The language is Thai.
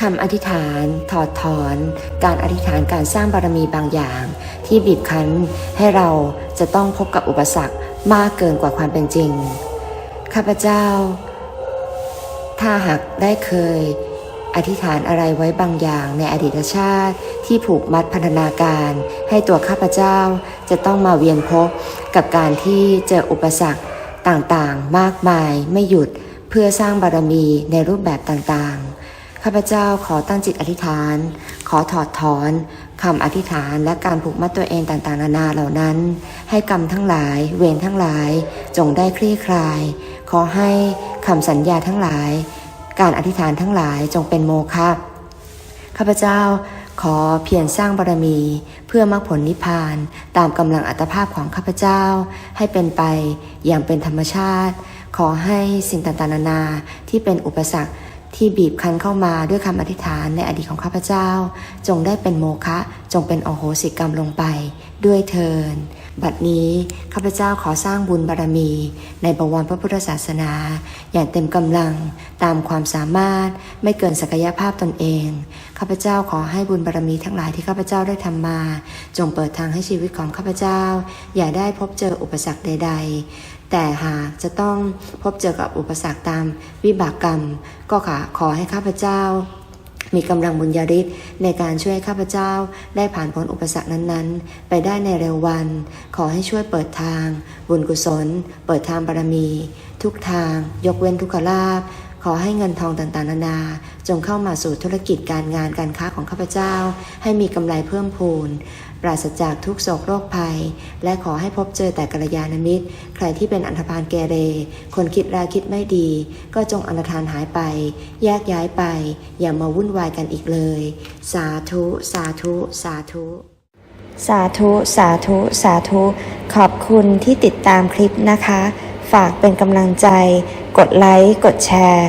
คำอธิษฐาน ถอดถอน การอธิษฐานการสร้างบารมีบางอย่าง ที่บีบคั้นให้เราจะต้องพบกับอุปสรรคมากเกินกว่าความเป็นจริง ข้าพเจ้า ถ้าหากได้เคย อธิษฐานอะไรไว้บางอย่างในอดีตชาติ ที่ผูกมัดพันธนาการ ให้ตัวข้าพเจ้าจะต้องมาเวียนพบกับการที่เจออุปสรรคต่างๆ มากมายไม่หยุดเพื่อสร้างบารมีในรูปแบบต่างๆ ข้าพเจ้าขอตั้งจิตอธิษฐาน ขอถอดถอนคำอธิษฐานและการผูกมัดตัวเองต่างๆ นานาเหล่านั้น ให้กรรมทั้งหลาย เวรทั้งหลาย จงได้คลี่คลาย ขอให้คำสัญญาทั้งหลาย การอธิษฐานทั้งหลายจงเป็นโมฆะข้าพเจ้าขอเพียรสร้างบารมี เพื่อมรรคผลนิพพาน ตามกำลังอัตภาพของข้าพเจ้า ให้เป็นไปอย่างเป็นธรรมชาติ ขอให้สิ่งต่างๆนานาที่เป็นอุปสรรค ที่บีบคั้นเข้ามาด้วยคำอธิษฐานในอดีตของข้าพเจ้า จงได้เป็นโมฆะจงเป็นโอโหสิกรรมลงไป ด้วยเทินบัดนี้ข้าพเจ้าขอสร้างบุญบารมี ในบวรพระพุทธศาสนา อย่างเต็มกำลังตามความสามารถไม่เกินศักยภาพตนเองข้าพเจ้าขอให้บุญบารมีทั้งหลายที่ข้าพเจ้าได้ทำมา จงเปิดทางให้ชีวิตของข้าพเจ้า อย่าได้พบเจออุปสรรคใด ๆ แต่หากจะต้องพบเจอกับอุปสรรคตามวิบากกรรม ก็ขอขอให้ข้าพเจ้า มีกำลังบุญญาฤทธิ์ในการช่วยข้าพเจ้าได้ผ่านพ้นอุปสรรคนั้นๆ ไปได้ในเร็ววัน ขอให้ช่วยเปิดทาง บุญกุศล เปิดทางบารมี ทุกทาง ยกเว้นทุกขลาภ ขอให้เงินทองต่างๆ นานา จงเข้ามาสู่ธุรกิจการงานการค้าของข้าพเจ้า ให้มีกำไรเพิ่มพูน ปราศจากทุกโศกโรคภัย และขอให้พบเจอแต่กัลยาณมิตร ใครที่เป็นอันธพาลเกเร คนคิดร้ายคิดไม่ดี ก็จงอนาทานหายไป แยกย้ายไป อย่ามาวุ่นวายกันอีกเลย สาธุ สาธุ สาธุสาธุ สาธุ สาธุ ขอบคุณที่ติดตามคลิปนะคะ ฝากเป็นกำลังใจ กดไลค์ กดแชร์